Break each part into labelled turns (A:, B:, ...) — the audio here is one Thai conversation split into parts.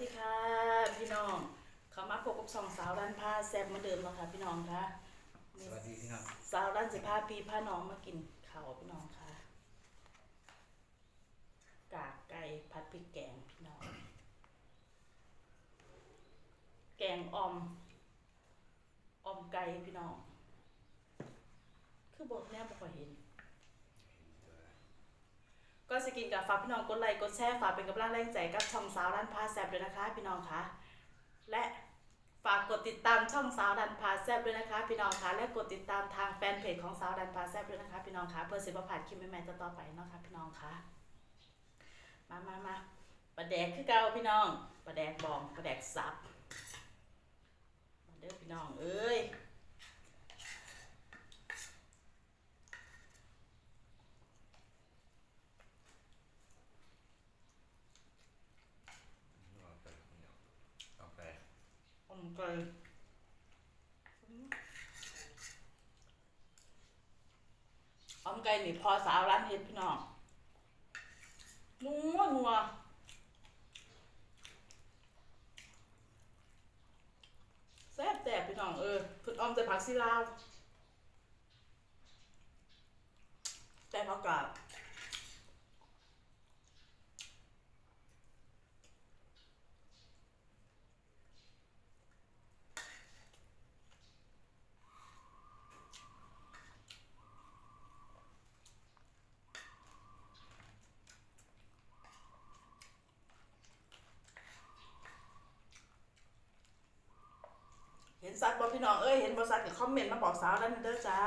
A: ดีค่ะพี่น้องเขามาพบกับสองสาวร้านผ้าแซ่บเหมือนเดิมแล้วค่ะพี่น้องค่ะ
B: สวัสดีพี่น้อง
A: สาวร้านสิผ้าพี่ผ้าน้องมากินข้าวพี่น้องค่ะกากไก่ผัดพริกแกงพี่น้อง แกงอ่อมอ่อมไก่พี่น้อง คือบอกแน่บ่ค่อยเห็น ก็สกินกับฝากพี่น้องกดไลค์กดแชร์ฝากเป็นกำลังแรงใจกับช่องสาวร้านพาแซบด้วยนะคะ พี่น้องคะและฝากกดติดตามช่องสาวดันพาแซบด้วยนะคะ พี่น้องคะและกดติดตามทางแฟนเพจของสาวดันพาแซบด้วยนะคะ พี่น้องคะเพื่อสิบผ่านคลิปใหม่ๆต่อไปเนาะคะพี่น้องคะมามามาประแดกคือเก่าพี่น้องประแดกบองประแดกสับมาเด้อพี่น้องเอ้ย
B: เอาไปพี่น้องเอาไป
A: อ่อม ไก่อ่อมไก่นี่พอสาวร้านเฮ็ดพี่น้องนัวนัวแซ่บแซ่บพี่น้องเออพิ่นอ้อมใส่ผักซีลาวแต่ผักกาด เห็นสัตว์บ่พี่น้องเอ้ยเห็นบอสัตว์ก็คอมเมนต์มาบอกสาวแล้วเด้อจ้า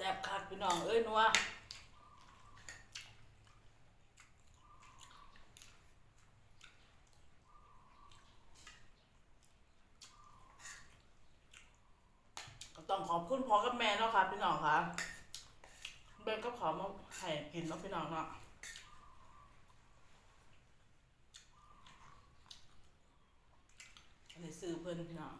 A: แซ่บคัก พี่น้องเอ้ยนัวต้องขอบคุณพ่อกับแม่เนาะค่ะพี่น้องค่ะเบนก็ขอมาให้กินเนาะพี่น้องเนาะอันนี้ซื้อเพิ่นพี่น้อง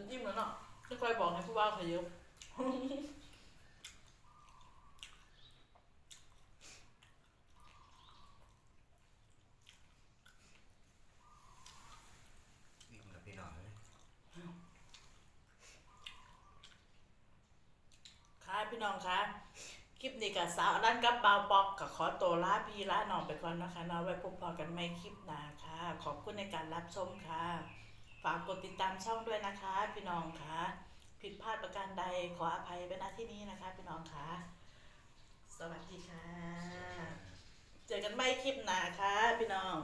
A: จนอิ่มแล้วเนาะไม่ค่อยบอกให้ผู้ว่าเขาเยอะ
B: อิ่มกับพี่น้องเลย
A: ค่ะพี่น้องคะคลิปนี้กับสาวด้านกับบาวบอกกับขอตัวลาพี่ลาน้องไปก่อนนะคะเนาะไว้พบพอกันไม่คลิปหน้าค่ะ ขอบคุณในการรับชมค่ะฝากก ดติดตามช่องด้วยนะคะ พี่น้องคะผิดพลาดประการใดขออภัยไว้ณที่นี้นะคะ พี่น้องคะสวัสดีค่ะ เจอกันไม่คลิปหน้าค่ะ พี่น้อง